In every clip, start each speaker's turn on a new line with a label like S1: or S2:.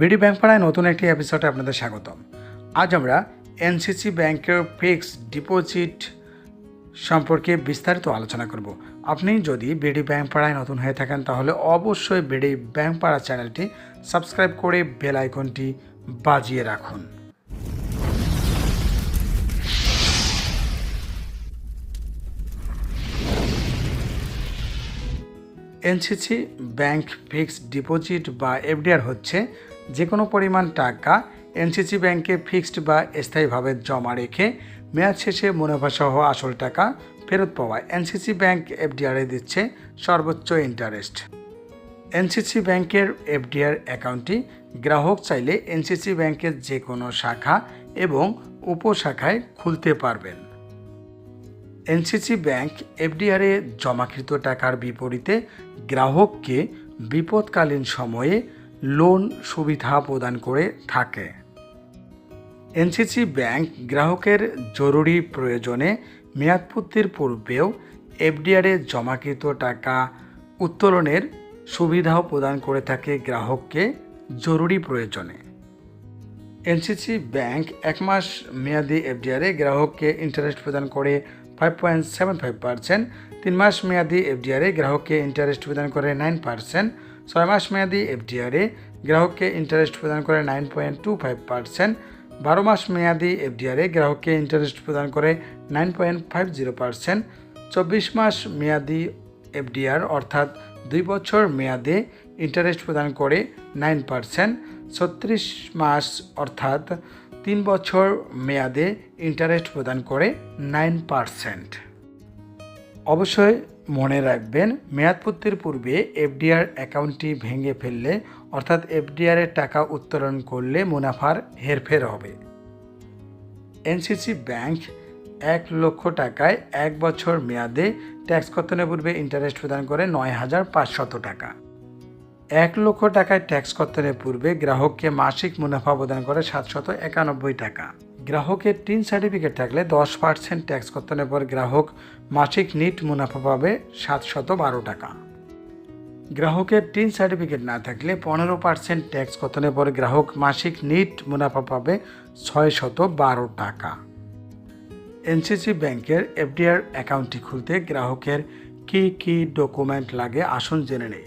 S1: BD bank পাড়ায় নতুন একটি এপিসোডে আপনাদের স্বাগতম। আজ আমরা এনসিসি ব্যাংকের ফিক্সড ডিপোজিট সম্পর্কে বিস্তারিত আলোচনা করব। আপনি যদি বিডি ব্যাংক পাড়ায় নতুন হয়ে থাকেন, তাহলে অবশ্যই বিডি ব্যাংক পাড়া চ্যানেলটি সাবস্ক্রাইব করে বেল আইকনটি বাজিয়ে রাখুন। এনসিসি ব্যাংক ফিক্সড ডিপোজিট বা এফডিআর হচ্ছে যে কোনো পরিমাণ টাকা এনসিসি ব্যাংকে ফিক্সড বা স্থায়ীভাবে জমা রেখে মেয়াদ শেষে মুনাফাসহ আসল টাকা ফেরত পাওয়া এনসিসি ব্যাংক এফডিআরে দিচ্ছে সর্বোচ্চ ইন্টারেস্ট। এনসিসি ব্যাংকের এফডিআর অ্যাকাউন্টটি গ্রাহক চাইলে এনসিসি ব্যাংকের যে কোনো শাখা এবং উপশাখায় খুলতে পারবেন। এনসিসি ব্যাংক এফডিআরে জমাকৃত টাকার বিপরীতে গ্রাহককে বিপদকালীন সময়ে লোন সুবিধা প্রদান করে থাকে। এনসিসি ব্যাংক গ্রাহকের জরুরি প্রয়োজনে মেয়াদপূর্তির পূর্বেও এফডিআরে জমাকৃত টাকা উত্তোলনের সুবিধাও প্রদান করে থাকে গ্রাহককে জরুরি প্রয়োজনে। এনসিসি ব্যাংক এক মাস মেয়াদি এফডিআরে গ্রাহককে ইন্টারেস্ট প্রদান করে five point seven five percent তিন মাস মেয়াদি এফডিআরে গ্রাহককে ইন্টারেস্ট প্রদান করে নাইন পার্সেন্ট ছয় মাস মেয়াদি এফডিআরে গ্রাহককে ইন্টারেস্ট প্রদান করে nine point two five percent বারো মাস মেয়াদি এফডিআরে গ্রাহককে ইন্টারেস্ট প্রদান করে nine point five zero percent চব্বিশ মাস মেয়াদি এফডিআর অর্থাৎ দুই বছর মেয়াদে ইন্টারেস্ট প্রদান করে নাইন পার্সেন্ট ছত্রিশ মাস অর্থাৎ তিন বছর মেয়াদে ইন্টারেস্ট প্রদান করে নাইন পার্সেন্ট অবশ্যই মনে রাখবেন, মেয়াদপূর্তির পূর্বে এফডিআর অ্যাকাউন্টটি ভেঙে ফেললে, অর্থাৎ এফডিআর এর টাকা উত্তোলন করলে মুনাফার হেরফের হবে। এনসিসি ব্যাংক এক লক্ষ টাকায় এক বছর মেয়াদে ট্যাক্স কর্তনের পূর্বে ইন্টারেস্ট প্রদান করে নয় হাজার পাঁচশত টাকা। এক লক্ষ টাকায় ট্যাক্স কর্তনের পূর্বে গ্রাহককে মাসিক মুনাফা প্রদান করে সাতশত একানব্বই টাকা। গ্রাহকের টিন সার্টিফিকেট থাকলে দশ পার্সেন্ট ট্যাক্স কর্তনের পর গ্রাহক মাসিক নিট মুনাফা পাবে সাতশত বারো টাকা। গ্রাহকের টিন সার্টিফিকেট না থাকলে পনেরো পার্সেন্ট ট্যাক্স কর্তনের পর গ্রাহক মাসিক নিট মুনাফা পাবে ছয় শত বারো টাকা। এনসিসি ব্যাংকের এফডিআর অ্যাকাউন্টটি খুলতে গ্রাহকের কী কী ডকুমেন্ট লাগে আসুন জেনে নেই।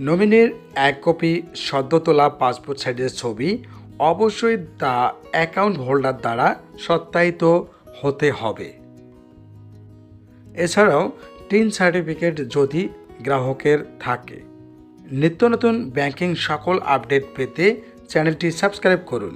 S1: নমিনির এক কপি সদ্য তোলা পাসপোর্ট সাইজের ছবি, অবশ্যই তা অ্যাকাউন্ট হোল্ডার দ্বারা সত্যায়িত হতে হবে। এছাড়াও টিন সার্টিফিকেট যদি গ্রাহকের থাকে। নিত্য নতুন ব্যাংকিং সকল আপডেট পেতে চ্যানেলটি সাবস্ক্রাইব করুন।